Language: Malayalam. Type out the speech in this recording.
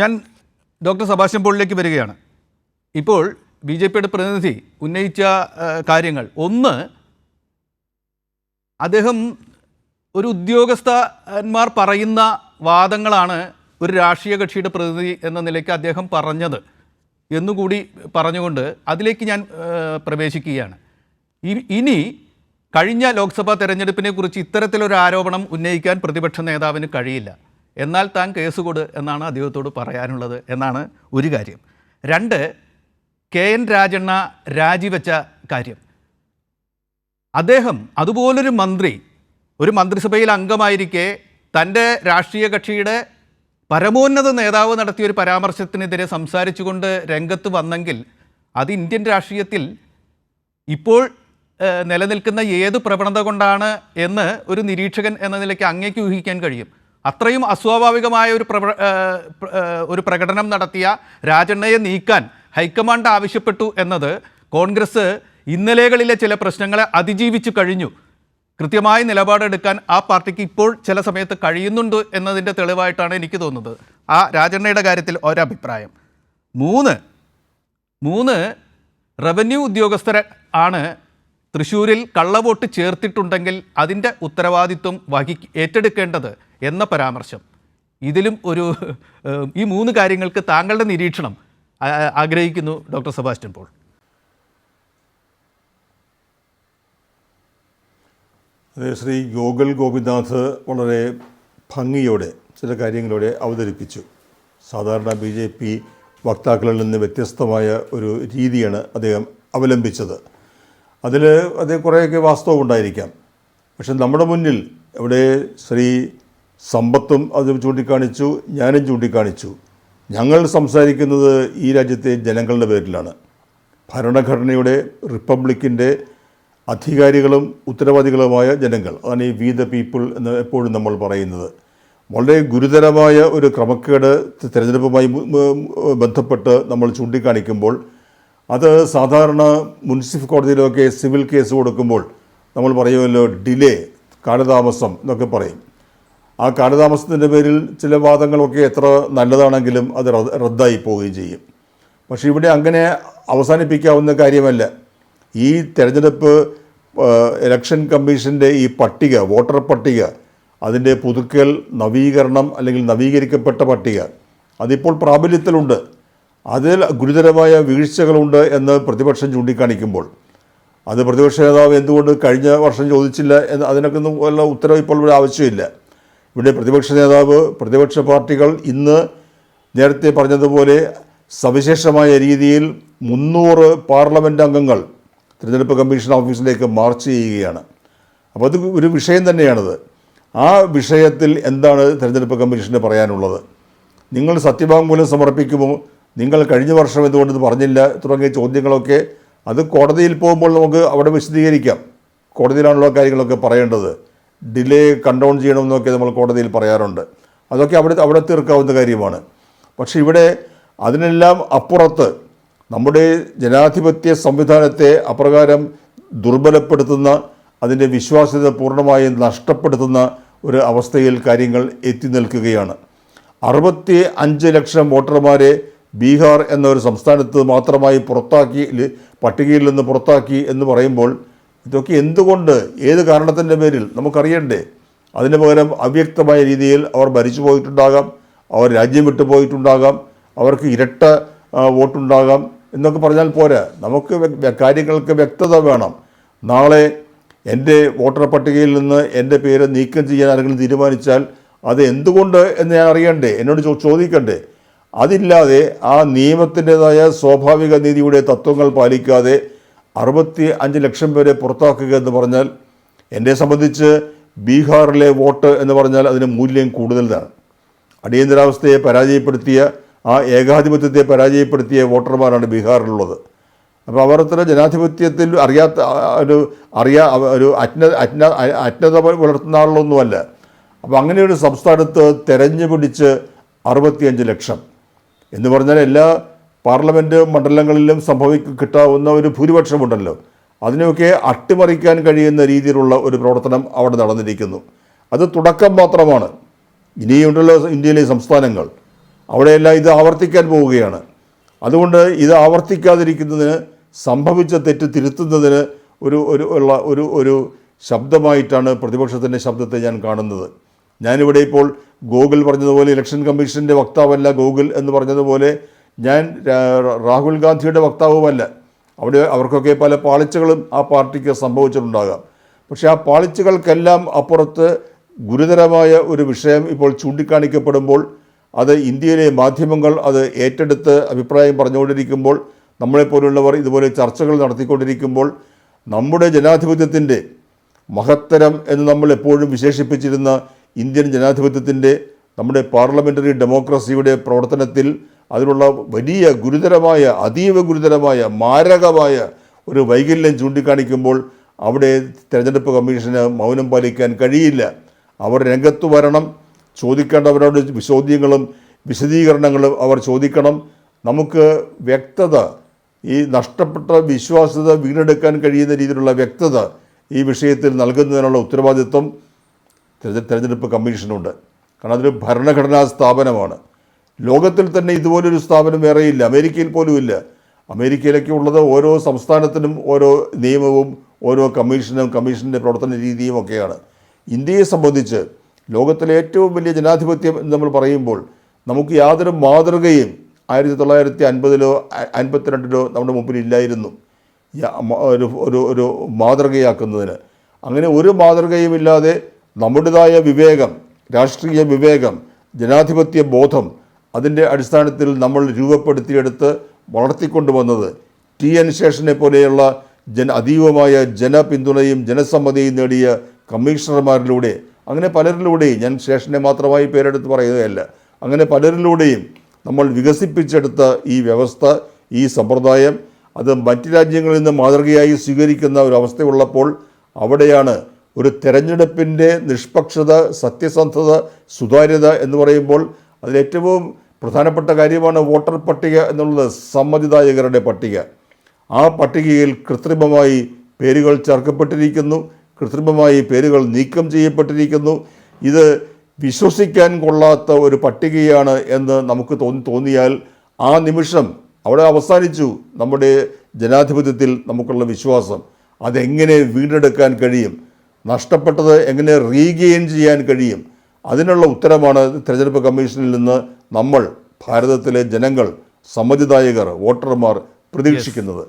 ഞാൻ ഡോക്ടർ സബാഷൻ പോളിലേക്ക് വരികയാണ്. ഇപ്പോൾ ബി ജെ പിയുടെ പ്രതിനിധി ഉന്നയിച്ച കാര്യങ്ങൾ. ഒന്ന് അദ്ദേഹം ഒരു ഉദ്യോഗസ്ഥന്മാർ പറയുന്ന വാദങ്ങളാണ് ഒരു രാഷ്ട്രീയ കക്ഷിയുടെ പ്രതിനിധി എന്ന നിലയ്ക്ക് അദ്ദേഹം പറഞ്ഞത് എന്നുകൂടി പറഞ്ഞുകൊണ്ട് അതിലേക്ക് ഞാൻ പ്രവേശിക്കുകയാണ്. ഇനി കഴിഞ്ഞ ലോക്സഭാ തെരഞ്ഞെടുപ്പിനെ കുറിച്ച് ഇത്തരത്തിലൊരു ആരോപണം ഉന്നയിക്കാൻ പ്രതിപക്ഷ നേതാവിന് കഴിയില്ല. എന്നാൽ താൻ കേസ് കൊട് എന്നാണ് അദ്ദേഹത്തോട് പറയാനുള്ളത് എന്നാണ് ഒരു കാര്യം. രണ്ട് കെ എൻ രാജണ്ണ രാജിവെച്ച കാര്യം. അദ്ദേഹം അതുപോലൊരു മന്ത്രി ഒരു മന്ത്രിസഭയിൽ അംഗമായിരിക്കെ തന്റെ രാഷ്ട്രീയ കക്ഷിയുടെ പരമോന്നത നേതാവ് നടത്തിയ ഒരു പരാമർശത്തിനെതിരെ സംസാരിച്ചുകൊണ്ട് രംഗത്ത് വന്നെങ്കിൽ അത് ഇന്ത്യൻ രാഷ്ട്രീയത്തിൽ ഇപ്പോൾ നിലനിൽക്കുന്ന ഏത് പ്രവണത കൊണ്ടാണ് എന്ന് ഒരു നിരീക്ഷകൻ എന്ന നിലയ്ക്ക് അങ്ങേക്ക് ഊഹിക്കാൻ കഴിയും. അത്രയും അസ്വാഭാവികമായ ഒരു ഒരു പ്രകടനം നടത്തിയ രാജണ്ണയെ നീക്കാൻ ഹൈക്കമാൻഡ് ആവശ്യപ്പെട്ടു എന്നത് കോൺഗ്രസ് ഇന്നലെകളിലെ ചില പ്രശ്നങ്ങളെ അതിജീവിച്ച് കഴിഞ്ഞു. കൃത്യമായ നിലപാടെടുക്കാൻ ആ പാർട്ടിക്ക് ഇപ്പോൾ ചില സമയത്ത് കഴിയുന്നുണ്ട് എന്നതിന്റെ തെളിവായിട്ടാണ് എനിക്ക് തോന്നുന്നത്. ആ രാജണ്ണയുടെ കാര്യത്തിൽ ഒരഭിപ്രായം. മൂന്ന് മൂന്ന് റവന്യൂ ഉദ്യോഗസ്ഥരെ ആണ് തൃശ്ശൂരിൽ കള്ളവോട്ട് ചേർത്തിട്ടുണ്ടെങ്കിൽ അതിന്റെ ഉത്തരവാദിത്വം വഹി ഏറ്റെടുക്കേണ്ടത്. എന്ന പരാമർശം. ഇതിലും ഒരു ഈ മൂന്ന് കാര്യങ്ങൾക്ക് താങ്കളുടെ നിരീക്ഷണം ആഗ്രഹിക്കുന്നു ഡോക്ടർ സെബാസ്റ്റ്യൻ പോൾ. അതെ ശ്രീ ഗോകുൽ ഗോപിനാഥ് വളരെ ഭംഗിയോടെ ചില കാര്യങ്ങളോടെ അവതരിപ്പിച്ചു. സാധാരണ ബി ജെ പി വക്താക്കളിൽ നിന്ന് വ്യത്യസ്തമായ ഒരു രീതിയാണ് അദ്ദേഹം അവലംബിച്ചത്. അതിൽ അതേ കുറേയൊക്കെ വാസ്തവം ഉണ്ടായിരിക്കാം. പക്ഷെ നമ്മുടെ മുന്നിൽ ഇവിടെ ശ്രീ സമ്പത്തും അത് ചൂണ്ടിക്കാണിച്ചു ഞാനും ചൂണ്ടിക്കാണിച്ചു. ഞങ്ങൾ സംസാരിക്കുന്നത് ഈ രാജ്യത്തെ ജനങ്ങളുടെ പേരിലാണ്. ഭരണഘടനയുടെ റിപ്പബ്ലിക്കിന്റെ അധികാരികളും ഉത്തരവാദികളുമായ ജനങ്ങൾ അതാണ് ഈ വി ദ പീപ്പിൾ എന്ന് എപ്പോഴും നമ്മൾ പറയുന്നത്. വളരെ ഗുരുതരമായ ഒരു ക്രമക്കേട് തിരഞ്ഞെടുപ്പുമായി ബന്ധപ്പെട്ട് നമ്മൾ ചൂണ്ടിക്കാണിക്കുമ്പോൾ അത് സാധാരണ മുനിസിപ്പൽ കോടതിയിലൊക്കെ സിവിൽ കേസ് കൊടുക്കുമ്പോൾ നമ്മൾ പറയുമല്ലോ ഡിലേ കാലതാമസം എന്നൊക്കെ പറയും. ആ കാലതാമസത്തിന്റെ പേരിൽ ചില വാദങ്ങളൊക്കെ എത്ര നല്ലതാണെങ്കിലും അത് റദ്ദ- റദ്ദായി പോവുകയും ചെയ്യും. പക്ഷേ ഇവിടെ അങ്ങനെ അവസാനിപ്പിക്കാവുന്ന കാര്യമല്ല. ഈ തെരഞ്ഞെടുപ്പ് ഇലക്ഷൻ കമ്മീഷന്റെ ഈ പട്ടിക വോട്ടർ പട്ടിക അതിന്റെ പുതുക്കൽ നവീകരണം അല്ലെങ്കിൽ നവീകരിക്കപ്പെട്ട പട്ടിക അതിപ്പോൾ പ്രാബല്യത്തിലുണ്ട്. അതിൽ ഗുരുതരമായ വീഴ്ചകളുണ്ട് എന്ന് പ്രതിപക്ഷം ചൂണ്ടിക്കാണിക്കുമ്പോൾ. അത് പ്രതിപക്ഷ നേതാവ് എന്തുകൊണ്ട് കഴിഞ്ഞ വർഷം ചോദിച്ചില്ല എന്ന് അതിനൊക്കെ ഒന്നും വല്ല ഉത്തരവ് ഇപ്പോൾ ഇവിടെ ആവശ്യമില്ല. ഇവിടെ പ്രതിപക്ഷ നേതാവ് പ്രതിപക്ഷ പാർട്ടികൾ ഇന്ന് നേരത്തെ പറഞ്ഞതുപോലെ സവിശേഷമായ രീതിയിൽ മുന്നൂറ് പാർലമെന്റ് അംഗങ്ങൾ തിരഞ്ഞെടുപ്പ് കമ്മീഷൻ ഓഫീസിലേക്ക് മാർച്ച് ചെയ്യുകയാണ്. അപ്പോൾ അത് ഒരു വിഷയം തന്നെയാണത്. ആ വിഷയത്തിൽ എന്താണ് തിരഞ്ഞെടുപ്പ് കമ്മീഷന് പറയാനുള്ളത്? നിങ്ങൾ സത്യവാങ്മൂലം സമർപ്പിക്കുമോ? നിങ്ങൾ കഴിഞ്ഞ വർഷം എന്തുകൊണ്ട് പറഞ്ഞില്ല? തുടങ്ങിയ ചോദ്യങ്ങളൊക്കെ അത് കോടതിയിൽ പോകുമ്പോൾ നമുക്ക് അവിടെ വിശദീകരിക്കാം. കോടതിയിലാണല്ലോ കാര്യങ്ങളൊക്കെ പറയേണ്ടത്. ഡിലേ കൺട്രോൾ ചെയ്യണമെന്നൊക്കെ നമ്മൾ കോടതിയിൽ പറയാറുണ്ട്. അതൊക്കെ അവിടെ അവിടെ തീർക്കാവുന്ന കാര്യമാണ്. പക്ഷെ ഇവിടെ അതിനെല്ലാം അപ്പുറത്ത് നമ്മുടെ ജനാധിപത്യ സംവിധാനത്തെ അപ്രകാരം ദുർബലപ്പെടുത്തുന്ന അതിന്റെ വിശ്വാസ്യത പൂർണമായും നഷ്ടപ്പെടുത്തുന്ന ഒരു അവസ്ഥയിൽ കാര്യങ്ങൾ എത്തി നിൽക്കുകയാണ്. അറുപത്തി അഞ്ച് ലക്ഷം വോട്ടർമാരെ ബീഹാർ എന്ന ഒരു സംസ്ഥാനത്ത് മാത്രമായി പുറത്താക്കി പട്ടികയിൽ നിന്ന് പുറത്താക്കി എന്ന് പറയുമ്പോൾ ഇതൊക്കെ എന്തുകൊണ്ട് ഏത് കാരണത്തിന്റെ പേരിൽ നമുക്കറിയണ്ടേ? അതിന് പകരം അവ്യക്തമായ രീതിയിൽ അവർ ഭരിച്ചു പോയിട്ടുണ്ടാകാം അവർ രാജ്യം വിട്ടു പോയിട്ടുണ്ടാകാം അവർക്ക് ഇരട്ട വോട്ടുണ്ടാകാം എന്നൊക്കെ പറഞ്ഞാൽ പോരാ. നമുക്ക് കാര്യങ്ങൾക്ക് വ്യക്തത വേണം. നാളെ എന്റെ വോട്ടർ പട്ടികയിൽ നിന്ന് എന്റെ പേര് നീക്കം ചെയ്യാൻ ആരെങ്കിലും തീരുമാനിച്ചാൽ അത് എന്തുകൊണ്ട് എന്ന് ഞാൻ അറിയണ്ടേ? എന്നോട് ചോദിക്കണ്ടേ? അതില്ലാതെ ആ നിയമത്തിന്റെതായ സ്വാഭാവിക നീതിയുടെ തത്വങ്ങൾ പാലിക്കാതെ അറുപത്തി അഞ്ച് ലക്ഷം പേരെ പുറത്താക്കുക എന്ന് പറഞ്ഞാൽ എന്നെ സംബന്ധിച്ച് ബീഹാറിലെ വോട്ട് എന്ന് പറഞ്ഞാൽ അതിന് മൂല്യം കൂടുതലാണ്. അടിയന്തരാവസ്ഥയെ പരാജയപ്പെടുത്തിയ ആ ഏകാധിപത്യത്തെ പരാജയപ്പെടുത്തിയ വോട്ടർമാരാണ് ബീഹാറിലുള്ളത്. അപ്പോൾ അവർ അത്ര ജനാധിപത്യത്തിൽ അറിയാത്ത ഒരു അറിയാ ഒരു അജ്ഞ അജ്ഞ അജ്ഞത പുലർത്തുന്ന ആളുകളൊന്നുമല്ല അപ്പോൾ അങ്ങനെ ഒരു സംസ്ഥാനത്ത് തെരഞ്ഞു പിടിച്ച് അറുപത്തിയഞ്ച് ലക്ഷം എന്ന് പറഞ്ഞാൽ എല്ലാ പാർലമെന്റ് മണ്ഡലങ്ങളിലും സംഭവിക്ക കിട്ടാവുന്ന ഒരു ഭൂരിപക്ഷമുണ്ടല്ലോ. അതിനെയൊക്കെ അട്ടിമറിക്കാൻ കഴിയുന്ന രീതിയിലുള്ള ഒരു പ്രവർത്തനം അവിടെ നടന്നിരിക്കുന്നു. അത് തുടക്കം മാത്രമാണ്. ഇനിയുണ്ടല്ലോ ഇന്ത്യയിലെ സംസ്ഥാനങ്ങൾ. അവിടെയെല്ലാം ഇത് ആവർത്തിക്കാൻ പോവുകയാണ്. അതുകൊണ്ട് ഇത് ആവർത്തിക്കാതിരിക്കുന്നതിന് സംഭവിച്ച തെറ്റ് തിരുത്തുന്നതിന് ഒരു ഒരു ഉള്ള ഒരു ഒരു ശബ്ദമായിട്ടാണ് പ്രതിപക്ഷത്തിന്റെ ശബ്ദത്തെ ഞാൻ കാണുന്നത്. ഞാനിവിടെ ഇപ്പോൾ ഗൂഗിൾ പറഞ്ഞതുപോലെ ഇലക്ഷൻ കമ്മീഷന്റെ വക്താവല്ല ഗൂഗിൾ എന്ന് പറഞ്ഞതുപോലെ ഞാൻ രാഹുൽ ഗാന്ധിയുടെ വക്താവുമല്ല. അവിടെ അവർക്കൊക്കെ പല പാളിച്ചകളും ആ പാർട്ടിക്ക് സംഭവിച്ചിട്ടുണ്ടാകാം. പക്ഷേ ആ പാളിച്ചകൾക്കെല്ലാം അപ്പുറത്ത് ഗുരുതരമായ ഒരു വിഷയം ഇപ്പോൾ ചൂണ്ടിക്കാണിക്കപ്പെടുമ്പോൾ അത് ഇന്ത്യയിലെ മാധ്യമങ്ങൾ അത് ഏറ്റെടുത്ത് അഭിപ്രായം പറഞ്ഞുകൊണ്ടിരിക്കുമ്പോൾ നമ്മളെപ്പോലുള്ളവർ ഇതുപോലെ ചർച്ചകൾ നടത്തിക്കൊണ്ടിരിക്കുമ്പോൾ നമ്മുടെ ജനാധിപത്യത്തിന്റെ മഹത്തരം എന്ന് നമ്മൾ എപ്പോഴും വിശേഷിപ്പിച്ചിരുന്ന ഇന്ത്യൻ ജനാധിപത്യത്തിന്റെ നമ്മുടെ പാർലമെന്ററി ഡെമോക്രസിയുടെ പ്രവർത്തനത്തിൽ അതിനുള്ള വലിയ ഗുരുതരമായ അതീവ ഗുരുതരമായ മാരകമായ ഒരു വൈകല്യം ചൂണ്ടിക്കാണിക്കുമ്പോൾ അവിടെ തിരഞ്ഞെടുപ്പ് കമ്മീഷന് മൗനം പാലിക്കാൻ കഴിയില്ല. അവർ രംഗത്ത് വരണം ചോദിക്കേണ്ടവരോട് ചോദ്യങ്ങളും വിശദീകരണങ്ങളും അവർ ചോദിക്കണം. നമുക്ക് വ്യക്തത ഈ നഷ്ടപ്പെട്ട വിശ്വാസ്യത വീണ്ടെടുക്കാൻ കഴിയുന്ന രീതിയിലുള്ള വ്യക്തത ഈ വിഷയത്തിൽ നൽകുന്നതിനുള്ള ഉത്തരവാദിത്വം തിരഞ്ഞെടുപ്പ് കമ്മീഷനുണ്ട്. കാരണം അതൊരു ഭരണഘടനാ സ്ഥാപനമാണ്. ലോകത്തിൽ തന്നെ ഇതുപോലൊരു സ്ഥാപനം വേറെയില്ല. അമേരിക്കയിൽ പോലും ഇല്ല. അമേരിക്കയിലൊക്കെ ഉള്ളത് ഓരോ സംസ്ഥാനത്തിനും ഓരോ നിയമവും ഓരോ കമ്മീഷനും കമ്മീഷന്റെ പ്രവർത്തന രീതിയും ഒക്കെയാണ്. ഇന്ത്യയെ സംബന്ധിച്ച് ലോകത്തിലെ ഏറ്റവും വലിയ ജനാധിപത്യം എന്ന് നമ്മൾ പറയുമ്പോൾ നമുക്ക് യാതൊരു മാതൃകയും ആയിരത്തി തൊള്ളായിരത്തി അൻപതിലോ അൻപത്തിരണ്ടിലോ നമ്മുടെ മുമ്പിൽ ഇല്ലായിരുന്നു. ഒരു ഒരു ഒരു മാതൃകയാക്കുന്നതിന്. അങ്ങനെ ഒരു മാതൃകയുമില്ലാതെ നമ്മുടേതായ വിവേകം രാഷ്ട്രീയ വിവേകം ജനാധിപത്യ ബോധം അതിന്റെ അടിസ്ഥാനത്തിൽ നമ്മൾ രൂപപ്പെടുത്തിയെടുത്ത് വളർത്തിക്കൊണ്ടുവന്നത്. ടി എൻ ശേഷനെ പോലെയുള്ള ജന അതീവമായ ജനപിന്തുണയും ജനസമ്മതിയും നേടിയ കമ്മീഷണർമാരിലൂടെ അങ്ങനെ പലരിലൂടെയും ഞാൻ ശേഷനെ മാത്രമായി പേരെടുത്ത് പറയുകയല്ല അങ്ങനെ പലരിലൂടെയും നമ്മൾ വികസിപ്പിച്ചെടുത്ത ഈ വ്യവസ്ഥ ഈ സമ്പ്രദായം അത് മറ്റ് രാജ്യങ്ങളിൽ നിന്ന് മാതൃകയായി സ്വീകരിക്കുന്ന ഒരു അവസ്ഥയുള്ളപ്പോൾ അവിടെയാണ് ഒരു തെരഞ്ഞെടുപ്പിന്റെ നിഷ്പക്ഷത സത്യസന്ധത സുതാര്യത എന്ന് പറയുമ്പോൾ അതിലേറ്റവും പ്രധാനപ്പെട്ട കാര്യമാണ് വോട്ടർ പട്ടിക എന്നുള്ളത് സമ്മതിദായകരുടെ പട്ടിക. ആ പട്ടികയിൽ കൃത്രിമമായി പേരുകൾ ചേർക്കപ്പെട്ടിരിക്കുന്നു കൃത്രിമമായി പേരുകൾ നീക്കം ചെയ്യപ്പെട്ടിരിക്കുന്നു. ഇത് വിശ്വസിക്കാൻ കൊള്ളാത്ത ഒരു പട്ടികയാണ് എന്ന് നമുക്ക് തോന്നി തോന്നിയാൽ ആ നിമിഷം അവിടെ അവസാനിച്ചു നമ്മുടെ ജനാധിപത്യത്തിൽ നമുക്കുള്ള വിശ്വാസം. അതെങ്ങനെ വീണ്ടെടുക്കാൻ കഴിയും? നഷ്ടപ്പെട്ടത് എങ്ങനെ റീഗെയിൻ ചെയ്യാൻ കഴിയും? അതിനുള്ള ഉത്തരമാണ് തിരഞ്ഞെടുപ്പ് കമ്മീഷനിൽ നിന്ന് നമ്മൾ ഭാരതത്തിലെ ജനങ്ങൾ സമ്മതിദായകർ വോട്ടർമാർ പ്രതീക്ഷിക്കുന്നത്.